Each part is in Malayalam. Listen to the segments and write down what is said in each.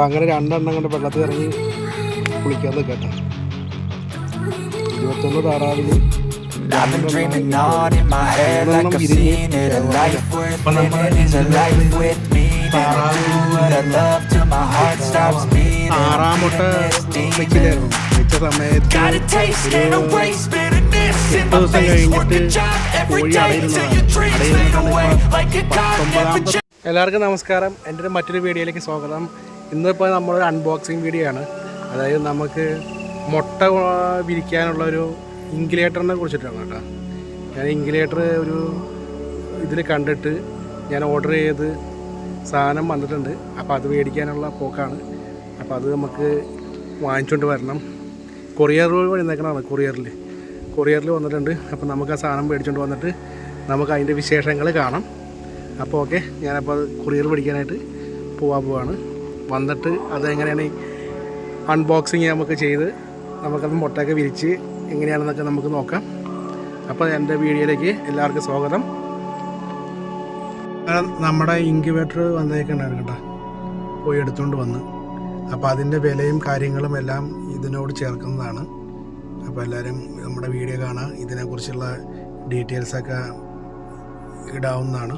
അപ്പം അങ്ങനെ രണ്ടെണ്ണം കൊണ്ട് വെള്ളത്തിൽ ഇറങ്ങി കുളിക്കാൻ നിൽക്കട്ടെ ഇരുപത്തൊന്ന് താറാവിൽ ആറാമുട്ട വെച്ച സമയത്ത് എട്ട് എല്ലാവർക്കും നമസ്കാരം. എന്റെ മറ്റൊരു വീഡിയോയിലേക്ക് സ്വാഗതം. ഇന്നിപ്പോൾ നമ്മളൊരു അൺബോക്സിങ് വീഡിയോ ആണ്. അതായത് നമുക്ക് മുട്ട വിരിക്കാനുള്ള ഒരു ഇൻക്യുലേറ്ററിനെ കുറിച്ചിട്ടാണ് കേട്ടോ. ഞാൻ ഇൻക്യുലേറ്റർ ഒരു ഇതിൽ കണ്ടിട്ട് ഞാൻ ഓർഡർ ചെയ്ത് സാധനം വന്നിട്ടുണ്ട്. അപ്പോൾ അത് മേടിക്കാനുള്ള പോക്കാണ്. അപ്പോൾ അത് നമുക്ക് വാങ്ങിച്ചുകൊണ്ട് വരണം. കൊറിയർ വഴി വന്നേക്കണതാണ് കൊറിയറിൽ കൊറിയറിൽ വന്നിട്ടുണ്ട്. അപ്പോൾ നമുക്ക് ആ സാധനം മേടിച്ചുകൊണ്ട് വന്നിട്ട് നമുക്ക് അതിന്റെ വിശേഷങ്ങൾ കാണാം. അപ്പോൾ ഓക്കെ ഞാനപ്പോൾ അത് കൊറിയർ പിടിക്കാനായിട്ട് പോകാൻ പോവാണ്. വന്നിട്ട് അതെങ്ങനെയാണ് അൺബോക്സിങ് നമുക്ക് ചെയ്ത് നമുക്കത് മുട്ടയൊക്കെ വിരിച്ച് എങ്ങനെയാണെന്നൊക്കെ നമുക്ക് നോക്കാം. അപ്പോൾ എന്റെ വീഡിയോയിലേക്ക് എല്ലാവർക്കും സ്വാഗതം. നമ്മുടെ ഇൻക്യുബേറ്റർ വന്നേക്കണ്ടായിരുന്നു കേട്ടോ. പോയി എടുത്തുകൊണ്ട് വന്ന്. അപ്പോൾ അതിന്റെ വിലയും കാര്യങ്ങളും എല്ലാം ഇതിനോട് ചേർക്കുന്നതാണ്. അപ്പോൾ എല്ലാവരും നമ്മുടെ വീഡിയോ കാണാം. ഇതിനെക്കുറിച്ചുള്ള ഡീറ്റെയിൽസൊക്കെ ഇടാവുന്നതാണ്.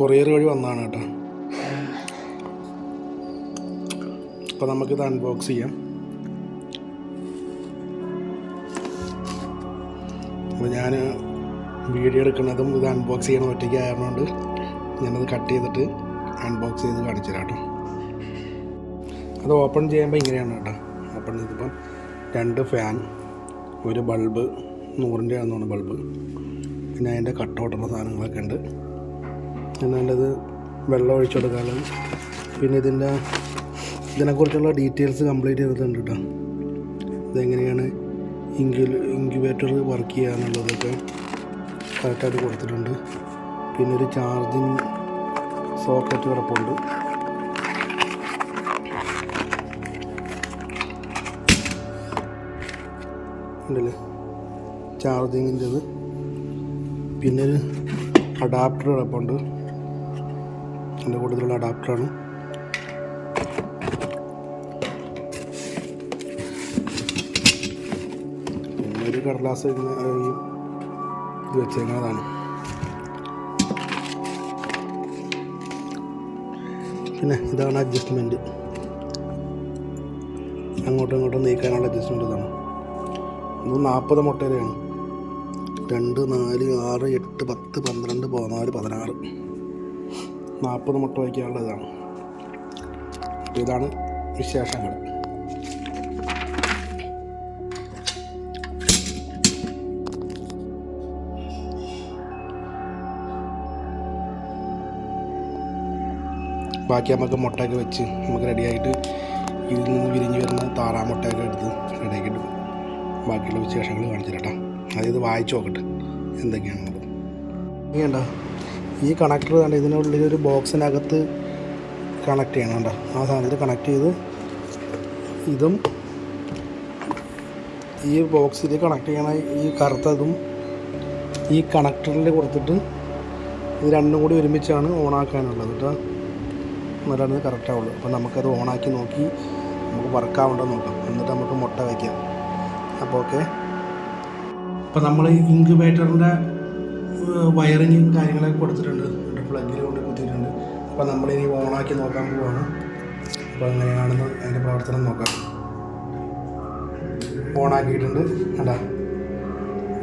കൊറിയർ വഴി വന്നതാണ് കേട്ടോ. അപ്പോൾ നമുക്കിത് അൺബോക്സ് ചെയ്യാം. അപ്പോൾ ഞാൻ വീഡിയോ എടുക്കുന്നതും ഇത് അൺബോക്സ് ചെയ്യണ ഒറ്റയ്ക്ക് ആയതുകൊണ്ട് ഞാനത് കട്ട് ചെയ്തിട്ട് അൺബോക്സ് ചെയ്ത് കാണിച്ചു കേട്ടോ. അത് ഓപ്പൺ ചെയ്യുമ്പോൾ ഇങ്ങനെയാണ് കേട്ടോ. ഓപ്പൺ ചെയ്തപ്പം രണ്ട് ഫാൻ ഒരു ബൾബ് നൂറിന്റെ ആണെന്നാണ് ബൾബ് പിന്നെ അതിന്റെ കട്ടൗട്ടുള്ള സാധനങ്ങളൊക്കെ ഉണ്ട്. അതിന്റെ വെള്ളം ഒഴിച്ചു കൊടുക്കാനും. പിന്നെ ഇതിന്റെ ഇതിനെക്കുറിച്ചുള്ള ഡീറ്റെയിൽസ് കംപ്ലീറ്റ് ചെയ്തിട്ടുണ്ട് കേട്ടോ. ഇതെങ്ങനെയാണ് ഇൻക്യു ഇൻക്യുബേറ്റർ വർക്ക് ചെയ്യുക എന്നുള്ളതൊക്കെ കറക്റ്റായിട്ട് കൊടുത്തിട്ടുണ്ട്. പിന്നെ ഒരു ചാർജിങ് സോക്കറ്റ് കിടപ്പുണ്ട്. ഉണ്ടല്ലേ? ചാർജിങ്ങിന്റെത്. പിന്നെ ഒരു അഡാപ്റ്റർ കിടപ്പുണ്ട്. എന്റെ കൂടുതലുള്ള അഡാപ്റ്ററാണ്. ഒരു കടലാസ് ഇത് വെച്ചേക്കുന്നതാണ്. പിന്നെ ഇതാണ് അഡ്ജസ്റ്റ്മെന്റ് അങ്ങോട്ടും ഇങ്ങോട്ടും നീക്കാനുള്ള അഡ്ജസ്റ്റ്മെന്റ് ഇതാണ്. ഇത് നാൽപ്പത് മുട്ടയിലാണ് രണ്ട് നാല് ആറ് എട്ട് പത്ത് പന്ത്രണ്ട് പതിനാല് പതിനാറ്. നാൽപ്പത് മുട്ട വയ്ക്കാനുള്ള ഇതാണ് വിശേഷങ്ങൾ. ബാക്കി നമുക്ക് മുട്ടയൊക്കെ വെച്ച് നമുക്ക് റെഡിയായിട്ട് ഇതിൽ നിന്ന് വിരിഞ്ഞ് വരുന്ന താറാ മുട്ടയൊക്കെ എടുത്ത് റെഡിയാക്കിയിട്ട് ബാക്കിയുള്ള വിശേഷങ്ങൾ കാണിച്ചു തരാം അതായത് വായിച്ചു നോക്കട്ടെ. എന്തൊക്കെയാണെന്നുള്ളത്. വേണ്ട ഈ കണക്ടർ കണ്ട ഇതിനുള്ളിൽ ഒരു ബോക്സിനകത്ത് കണക്ട് ചെയ്യണം കണ്ട? ആ സാധനത്തിൽ കണക്ട് ചെയ്ത് ഇതും ഈ ബോക്സിൽ കണക്ട് ചെയ്യണ ഈ കറുത്തതും ഈ കണക്ടറിൽ കൊടുത്തിട്ട് ഇത് രണ്ടും കൂടി ഒരുമിച്ചാണ് ഓണാക്കാനുള്ളത് കേട്ടോ എന്നാലാണ് ഇത് കറക്റ്റ് ആവുള്ളൂ. അപ്പോൾ നമുക്കത് ഓണാക്കി നോക്കി നമുക്ക് വർക്കാവുണ്ടോ നോക്കാം. എന്നിട്ട് നമുക്ക് മുട്ട വയ്ക്കാം അപ്പോൾ ഓക്കെ അപ്പോൾ നമ്മൾ ഇൻക്യുബേറ്ററിന്റെ വയറിങ്ങും കാര്യങ്ങളൊക്കെ കൊടുത്തിട്ടുണ്ട്. പ്ലഗിൽ കൊണ്ട് കുത്തിയിട്ടുണ്ട്. അപ്പോൾ നമ്മളിനി ഓണാക്കി നോക്കാൻ പോവാണ്. അപ്പോൾ എങ്ങനെയാണെന്ന് അതിന്റെ പ്രവർത്തനം നോക്കാം. ഓണാക്കിയിട്ടുണ്ട്. കണ്ടാ?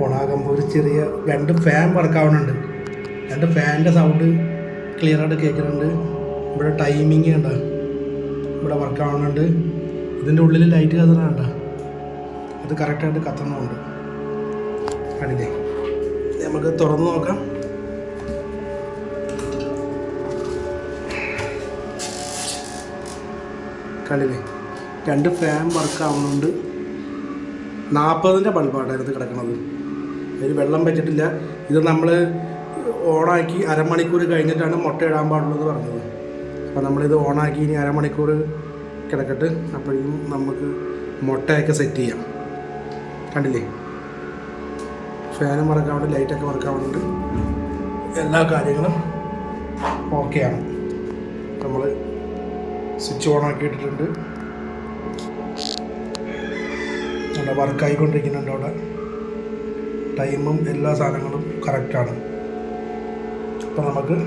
ഓണാകുമ്പോൾ ഒരു ചെറിയ രണ്ട് ഫാൻ വർക്കാവുന്നുണ്ട് രണ്ട് ഫാനിന്റെ സൗണ്ട് ക്ലിയർ ആയിട്ട് കേൾക്കുന്നുണ്ട്. ഇവിടെ ടൈമിങ് കണ്ട? ഇവിടെ വർക്ക് ആവുന്നുണ്ട്. ഇതിന്റെ ഉള്ളിൽ ലൈറ്റ് കത്തുന്നുണ്ട അത് കറക്റ്റായിട്ട് കത്തുന്നുണ്ട് കണ്ടില്ലേ നമുക്ക് തുറന്ന് നോക്കാം. കണ്ടില്ലേ? രണ്ട് ഫാൻ വർക്ക് ആവുന്നുണ്ട്. നാൽപ്പതിന്റെ അതിനകത്ത് കിടക്കുന്നത് അതിൽ വെള്ളം വെച്ചിട്ടില്ല. ഇത് നമ്മൾ ഓണാക്കി അരമണിക്കൂർ കഴിഞ്ഞിട്ടാണ് മുട്ട ഇടാൻ പാടുള്ളത് പറഞ്ഞത്. അപ്പോൾ നമ്മളിത് ഓണാക്കി ഇനി അരമണിക്കൂർ കിടക്കട്ട്. അപ്പോഴേക്കും നമുക്ക് മുട്ടയൊക്കെ സെറ്റ് ചെയ്യാം. കണ്ടില്ലേ? ഫാനും വർക്കാവുന്നുണ്ട് ലൈറ്റൊക്കെ വർക്കാവുന്നുണ്ട് എല്ലാ കാര്യങ്ങളും ഓക്കെയാണ്. നമ്മൾ സ്വിച്ച് ഓൺ ആക്കി ഇട്ടിട്ടുണ്ട്. നല്ല വർക്കായിക്കൊണ്ടിരിക്കുന്നുണ്ട് അവിടെ. ടൈമും എല്ലാ സാധനങ്ങളും കറക്റ്റാണ് അപ്പോൾ നമുക്ക്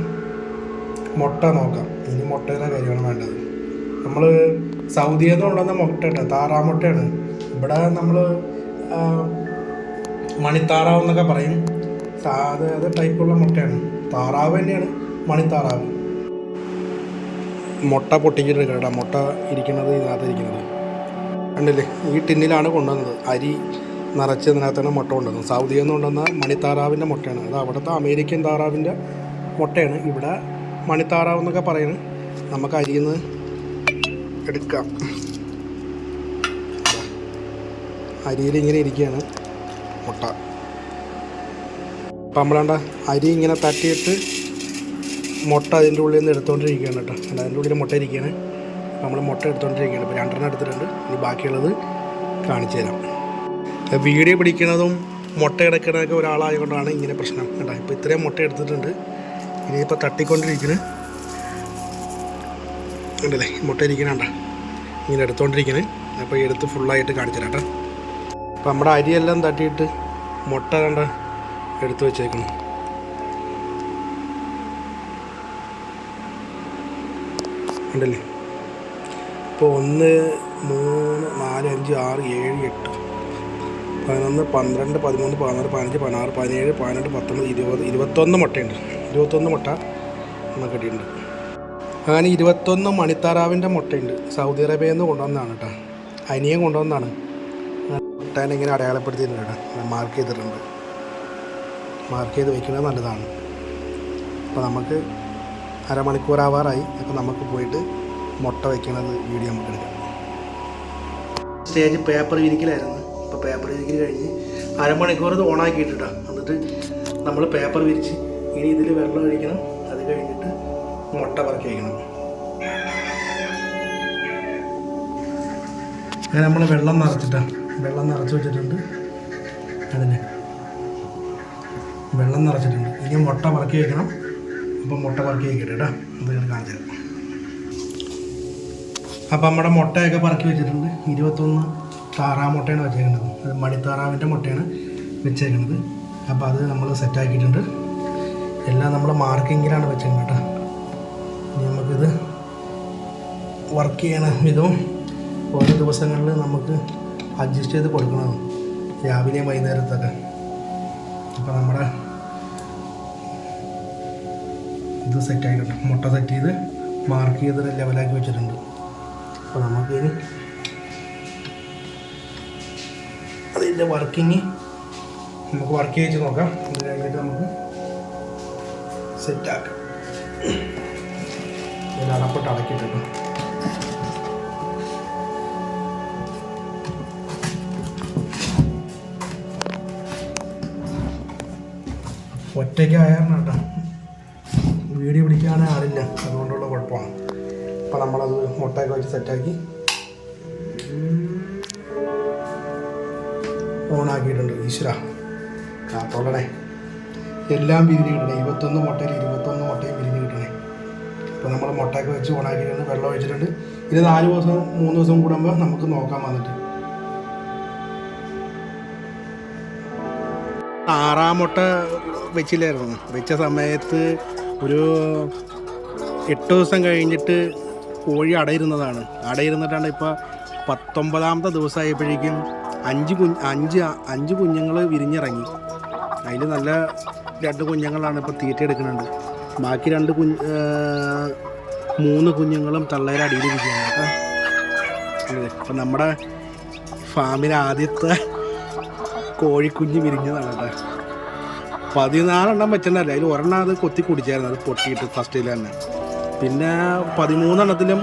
മുട്ട നോക്കാം. ഇനി മുട്ടയുടെ കാര്യമാണ് വേണ്ടത്. നമ്മൾ സൗദിയിൽ നിന്ന് കൊണ്ടുവന്ന മുട്ട കേട്ടോ താറാമുട്ടയാണ്. ഇവിടെ നമ്മൾ മണിത്താറാവ് എന്നൊക്കെ പറയും. സാധാരണ ടൈപ്പുള്ള മുട്ടയാണ്. താറാവ് തന്നെയാണ് മണിത്താറാവ്. മുട്ട പൊട്ടിച്ചിട്ട് കേട്ടോ മുട്ട ഇരിക്കുന്നത് ഇതിനകത്ത് ഇരിക്കുന്നത് കണ്ടില്ലേ? ഈ ടിന്നിലാണ് കൊണ്ടുവന്നത്. അരി നിറച്ച് ഇതിനകത്താണ് മുട്ട കൊണ്ടുവന്നത്. സൗദിയിൽ നിന്ന് കൊണ്ടുവന്ന മണിത്താറാവിന്റെ മുട്ടയാണ്. അത് അവിടുത്തെ അമേരിക്കൻ താറാവിന്റെ മുട്ടയാണ്. ഇവിടെ മണിത്താറാവ് എന്നൊക്കെ പറയുന്നത് നമുക്ക് അരിയിൽ നിന്ന് എടുക്കാം. അരിയിൽ ഇങ്ങനെ ഇരിക്കുകയാണ്. മുട്ട. അപ്പം നമ്മളാണ്ട അരി ഇങ്ങനെ തട്ടിയിട്ട് മുട്ട അതിന്റെ ഉള്ളിൽ നിന്ന് എടുത്തുകൊണ്ടിരിക്കുകയാണ് കേട്ടോ. അല്ല അതിന്റെ ഉള്ളിൽ മുട്ട ഇരിക്കുകയാണ്. നമ്മൾ മുട്ട എടുത്തുകൊണ്ടിരിക്കുകയാണ് ഇപ്പോൾ രണ്ടെണ്ണം എടുത്തിട്ടുണ്ട്. ഇനി ബാക്കിയുള്ളത് കാണിച്ചു തരാം. വീഡിയോ പിടിക്കുന്നതും മുട്ട എടുക്കുന്നതൊക്കെ ഒരാളായതുകൊണ്ടാണ് ഇങ്ങനെ പ്രശ്നം കേട്ടോ. ഇപ്പോൾ ഇത്രയും മുട്ട എടുത്തിട്ടുണ്ട്. ഇനിയിപ്പോൾ തട്ടിക്കൊണ്ടിരിക്കുന്നത് ഉണ്ടല്ലേ മുട്ട ഇരിക്കണണ്ട ഇങ്ങനെ എടുത്തുകൊണ്ടിരിക്കുന്നത് അപ്പോൾ എടുത്ത് ഫുള്ളായിട്ട് കാണിച്ചു തരാം കേട്ടോ. അപ്പോൾ നമ്മുടെ അരിയെല്ലാം തട്ടിയിട്ട് മുട്ട കണ്ട എടുത്തു വെച്ചേക്കണം ഉണ്ടല്ലേ? ഇപ്പോൾ ഒന്ന് മൂന്ന് നാല് അഞ്ച് ആറ് ഏഴ് എട്ട് പതിനൊന്ന് പന്ത്രണ്ട് പതിമൂന്ന് പതിനാറ് പതിനഞ്ച് പതിനാറ് പതിനേഴ് പതിനെട്ട് പത്തൊമ്പത് ഇരുപത് ഇരുപത്തൊന്ന് മുട്ടയുണ്ട്. ഇരുപത്തൊന്ന് മുട്ട നമുക്ക് കിട്ടിയിട്ടുണ്ട്. അങ്ങനെ ഇരുപത്തൊന്ന് മണിത്താറാവിന്റെ മുട്ടയുണ്ട്. സൗദി അറേബ്യയിൽ നിന്ന് കൊണ്ടുവന്നതാണ് കേട്ടോ. അനിയൻ കൊണ്ടുവന്നതാണ്. മുട്ടേനെ ഇങ്ങനെ അടയാളപ്പെടുത്തിയിട്ടുണ്ട് മാർക്ക് ചെയ്തിട്ടുണ്ട്. മാർക്ക് ചെയ്ത് വയ്ക്കുന്നത് നല്ലതാണ്. അപ്പോൾ നമുക്ക് അരമണിക്കൂർ ആവാറായി അപ്പോൾ നമുക്ക് പോയിട്ട് മുട്ട വയ്ക്കുന്നത് വീഡിയോ നമുക്ക് എടുക്കാം. സ്റ്റേജ് പേപ്പർ വിരിക്കലായിരുന്നു ഇപ്പോൾ പേപ്പർ വിരിക്കൽ കഴിഞ്ഞ് അരമണിക്കൂർ ഇത് ഓണാക്കിയിട്ടിട്ടാണ് എന്നിട്ട് നമ്മൾ പേപ്പർ വിരിച്ച് ഇനി ഇതിൽ വെള്ളം ഒഴിക്കണം. അത് കഴിഞ്ഞിട്ട് മുട്ട പറക്കി വയ്ക്കണം അങ്ങനെ നമ്മൾ വെള്ളം നിറച്ചിട്ടാണ് വെള്ളം നിറച്ച് വെച്ചിട്ടുണ്ട്. അതിന് വെള്ളം നിറച്ചിട്ടുണ്ട്. ഇനി മുട്ട വറക്കി വെക്കണം. അപ്പം മുട്ട വറക്കി വയ്ക്കട്ടെ കേട്ടോ. അത് കാണിച്ചു തരാം. അപ്പം നമ്മുടെ മുട്ടയൊക്കെ പറക്കി വെച്ചിട്ടുണ്ട്. ഇരുപത്തൊന്ന് താറാവ് മുട്ടയാണ് വെച്ചേക്കുന്നത്. അത് മടിത്താറാവിന്റെ മുട്ടയാണ് വെച്ചേക്കുന്നത്. അപ്പോൾ അത് നമ്മൾ സെറ്റാക്കിയിട്ടുണ്ട് എല്ലാം നമ്മൾ മാർക്കിങ്ങിലാണ് വെച്ചേക്കുന്നത് കേട്ടോ. ഇനി നമുക്കിത് വർക്ക് ചെയ്യണ വിധവും ഓരോ ദിവസങ്ങളിൽ നമുക്ക് അഡ്ജസ്റ്റ് ചെയ്ത് കൊടുക്കണം. രാവിലെയും വൈകുന്നേരത്തൊക്കെ. അപ്പോൾ നമ്മുടെ ഇത് സെറ്റ് സെറ്റായിട്ടുണ്ട് മുട്ട സെറ്റ് ചെയ്ത് മാർക്ക് ചെയ്ത് ലെവലാക്കി വെച്ചിട്ടുണ്ട്. അപ്പോൾ നമുക്കിനി അതിന്റെ വർക്കിങ് നമുക്ക് വർക്ക് ചെയ്ത് നോക്കാം. ഇത് കഴിഞ്ഞിട്ട് നമുക്ക് സെറ്റാക്കാം ഇതിൽ അടപ്പിട്ട് അടക്കിയിട്ടുണ്ട്. ഒറ്റയ്ക്ക് ആയാലും കേട്ടോ. വീഡിയോ പിടിക്കാനേ ആളില്ല. അതുകൊണ്ടുള്ള കുഴപ്പമാണ്. അപ്പോൾ നമ്മളത് മുട്ടയൊക്കെ വെച്ച് സെറ്റാക്കി ഓണാക്കിയിട്ടുണ്ട് ഈശ്വര. കാത്തോളണേ. എല്ലാം വിരിഞ്ഞ് കിട്ടണേ. ഇരുപത്തൊന്ന് മുട്ടയിൽ ഇരുപത്തൊന്ന് മുട്ടയും വിരിഞ്ഞ് കിട്ടണേ. അപ്പോൾ നമ്മൾ മുട്ടയൊക്കെ വെച്ച് ഓണാക്കിയിട്ടുണ്ട് വെള്ളം ഒഴിച്ചിട്ടുണ്ട്. ഇനി നാല് ദിവസം മൂന്ന് ദിവസം കൂടുമ്പോൾ നമുക്ക് നോക്കാൻ വന്നിട്ട് ആറാം മുട്ട വെച്ചില്ലായിരുന്നു. വെച്ച സമയത്ത് ഒരു എട്ട് ദിവസം കഴിഞ്ഞിട്ട് കോഴി അടയിരുന്നതാണ്. അടയിരുന്നിട്ടാണ് ഇപ്പോൾ പത്തൊമ്പതാമത്തെ ദിവസമായപ്പോഴേക്കും അഞ്ച് കുഞ്ഞ് അഞ്ച് അഞ്ച് കുഞ്ഞുങ്ങൾ വിരിഞ്ഞിറങ്ങി. അതിൽ നല്ല രണ്ട് കുഞ്ഞുങ്ങളാണ് ഇപ്പോൾ തീറ്റ എടുക്കുന്നുണ്ട് ബാക്കി രണ്ട് കുഞ്ഞ് മൂന്ന് കുഞ്ഞുങ്ങളും തള്ളേരടിയിലിരിക്കുകയാണ് അടിയിലിരിക്കുകയാണ്. കേട്ടോ അപ്പം നമ്മുടെ ഫാമിലെ ആദ്യത്തെ കോഴിക്കുഞ്ഞ് വിരിഞ്ഞതാണ് കേട്ടോ. പതിനാലെണ്ണം വെച്ചിട്ടുണ്ടല്ലേ അതിൽ ഒരെണ്ണം അത് കൊത്തി കുടിച്ചായിരുന്നു. അത് പൊട്ടിയിട്ട് ഫസ്റ്റിൽ തന്നെ. പിന്നെ പതിമൂന്നെണ്ണത്തിലും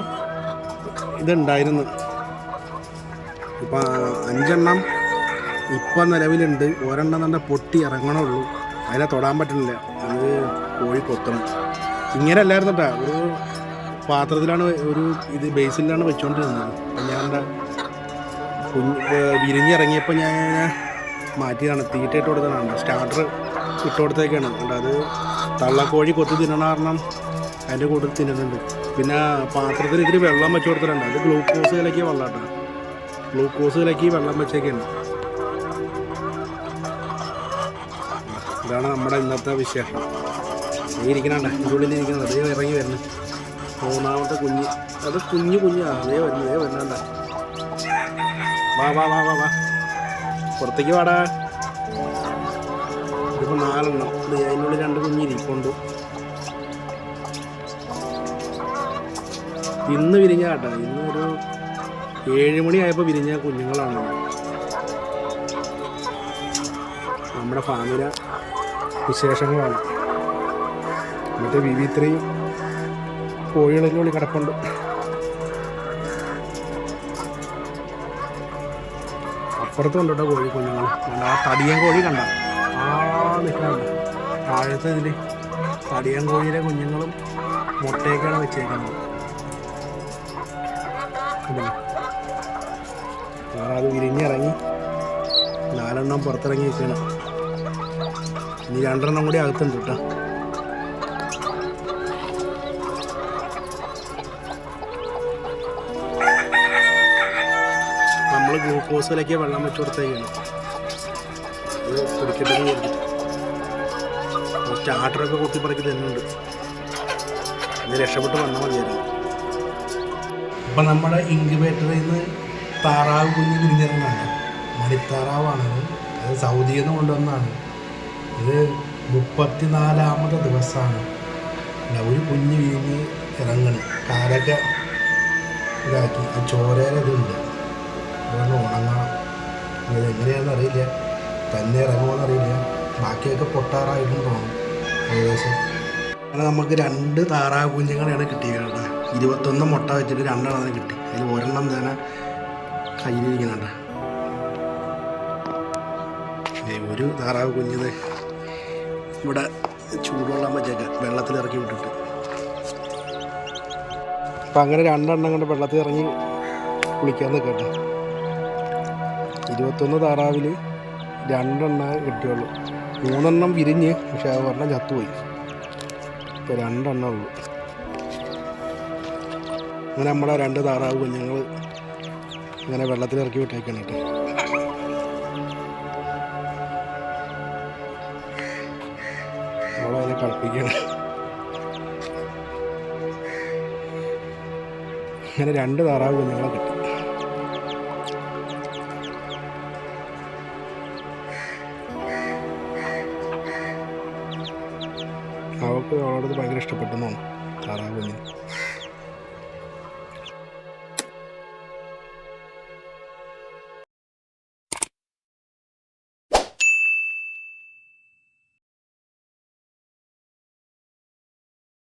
ഇതുണ്ടായിരുന്നു. ഇപ്പം അഞ്ചെണ്ണം ഇപ്പം നിലവിലുണ്ട്. ഒരെണ്ണം തന്നെ പൊട്ടി ഇറങ്ങണുള്ളൂ. അതിനെ തൊടാൻ പറ്റുന്നില്ല. അത് കോഴി കൊത്തണം. ഇങ്ങനെ അല്ലായിരുന്നു കേട്ടോ. ഒരു പാത്രത്തിലാണ് ഒരു ഇത് ബേസിലാണ് വെച്ചുകൊണ്ടിരുന്നത് ഞാൻ കുഞ്ഞ് വിരിഞ്ഞിറങ്ങിയപ്പോൾ ഞാൻ മാറ്റിയതാണ്. തീറ്റയിട്ട് കൊടുത്തതാണ്. സ്റ്റാർട്ടർ ഇട്ടുകൊടുത്തേക്കാണ് കൊടുത്തേക്കാണ്. അത് തള്ളക്കോഴി കൊത്തി തിന്നണ കാരണം അതിന്റെ കൂടെ തിന്നുന്നുണ്ട്. പിന്നെ പാത്രത്തിൽ ഇത്തിരി വെള്ളം വെച്ച് കൊടുത്തിട്ടുണ്ട്. അത് ഗ്ലൂക്കോസ് കലക്കിയ വെള്ളമാട്ടോ ഗ്ലൂക്കോസ് കലക്കി വെള്ളം വെച്ചേക്കാണ്. ഇതാണ് നമ്മുടെ ഇന്നത്തെ വിശേഷം. ഈ ഇരിക്കണണ്ട. ഇതിനുള്ളിൽ ഇരിക്കുന്നത് അതേ ഇറങ്ങി വരുന്നു. മൂന്നാമത്തെ കുഞ്ഞ്. അത് കുഞ്ഞു കുഞ്ഞാണ് അതേ വരുന്നു. അതേ വരുന്നുണ്ട. വാ വാ വാ വാ വാ. പുറത്തേക്ക് വാടാ. ഇതിപ്പോൾ നാലെണ്ണം. ഇത് അതിനുള്ളിൽ രണ്ട് കുഞ്ഞിരിപ്പുണ്ട് ഇന്ന് വിരിഞ്ഞ കേട്ടോ. ഇന്ന് ഒരു ഏഴ് മണിയായപ്പോൾ വിരിഞ്ഞ കുഞ്ഞുങ്ങളാണ്. നമ്മുടെ ഫാമിലെ വിശേഷങ്ങളാണ്. മറ്റേ വി വി ത്രീ കോഴികളിന്റെ കിടപ്പുണ്ട്. അപ്പുറത്തും ഉണ്ട് കേട്ടോ കോഴി കുഞ്ഞുങ്ങൾ. ആ തടിയൻ കോഴി കണ്ട? ആ നിൽക്കാറുണ്ട് താഴത്തെ ഇതിൽ തടിയൻ കോഴിയുടെ കുഞ്ഞുങ്ങളും മുട്ടയൊക്കെയാണ് വെച്ചേക്കുന്നത്. അത് വിരിഞ്ഞിറങ്ങി നാലെണ്ണം പുറത്തിറങ്ങി വെക്കണം ഇനി രണ്ടെണ്ണം കൂടി അകത്തുണ്ട് കേട്ടോ. ഗ്ലൂക്കോസിലേക്ക് വെള്ളം വെച്ച് കൊടുത്തേക്കാണ്. അത് കുടിക്കട്ടെന്ന് പറക്കി സ്റ്റാർട്ടറൊക്കെ കുത്തിപ്പറക്കി തരുന്നുണ്ട്. ഇത് രക്ഷപ്പെട്ട് വന്നാൽ മതിയായിരുന്നു. അപ്പം നമ്മുടെ ഇൻക്യുബേറ്ററിൽ നിന്ന് താറാവ് കുഞ്ഞ് തിരിഞ്ഞിറങ്ങാണ് മണിത്താറാവാണത് അത്. സൗദിയിൽ നിന്ന് കൊണ്ടുവന്നതാണ്. ഇത് മുപ്പത്തിനാലാമത്തെ ദിവസമാണ്. ഒരു കുഞ്ഞ് വീഞ്ഞ് ഇറങ്ങണ്. കാലൊക്കെ ഇതാക്കി. ഇതുണ്ട് അതൊന്ന് ഉണങ്ങണം. ഇതെങ്ങനെയാണെന്ന് അറിയില്ല. തന്നെ ഇറങ്ങുമോയെന്ന് അറിയില്ല. ബാക്കിയൊക്കെ പൊട്ടാറായിട്ടും തോന്നും ഏകദേശം. അങ്ങനെ നമുക്ക് രണ്ട് താറാവ് കുഞ്ഞുങ്ങളെയാണ് കിട്ടിയത് കേട്ടോ ഇരുപത്തൊന്ന് മുട്ട വെച്ചിട്ട് രണ്ടെണ്ണം കിട്ടി. അതിൽ ഒരെണ്ണം തന്നെ കയ്യിലിരിക്കുന്നുണ്ട്. ഒരു താറാവ് കുഞ്ഞത് ഇവിടെ ചൂടുവെള്ളം വെച്ചേക്ക വെള്ളത്തിൽ ഇറക്കി വിട്ടിട്ട്. അപ്പം അങ്ങനെ രണ്ടെണ്ണം കൊണ്ട് വെള്ളത്തിൽ ഇറങ്ങി കുളിക്കാൻ നിൽക്കട്ടെ. ഇരുപത്തൊന്ന് താറാവിൽ രണ്ടെണ്ണ കിട്ടിയുള്ളൂ. മൂന്നെണ്ണം വിരിഞ്ഞ് പക്ഷേ അത് പറഞ്ഞാൽ ചത്തുപോയി. ഇപ്പോൾ രണ്ടെണ്ണം ഉള്ളൂ. അങ്ങനെ നമ്മളെ രണ്ട് താറാവ് കുഞ്ഞുങ്ങൾ ഇങ്ങനെ വെള്ളത്തിൽ ഇറക്കി വിട്ടേക്കാണ് കേട്ടോ. നമ്മളതിനെ കളിപ്പിക്കണം. അങ്ങനെ രണ്ട് താറാവ് കുഞ്ഞുങ്ങളെ കിട്ടി. അവൾക്ക് അവളോട് ഭയങ്കര ഇഷ്ടപ്പെട്ടെന്നാണ്. താറാവ് കുഞ്ഞിന്.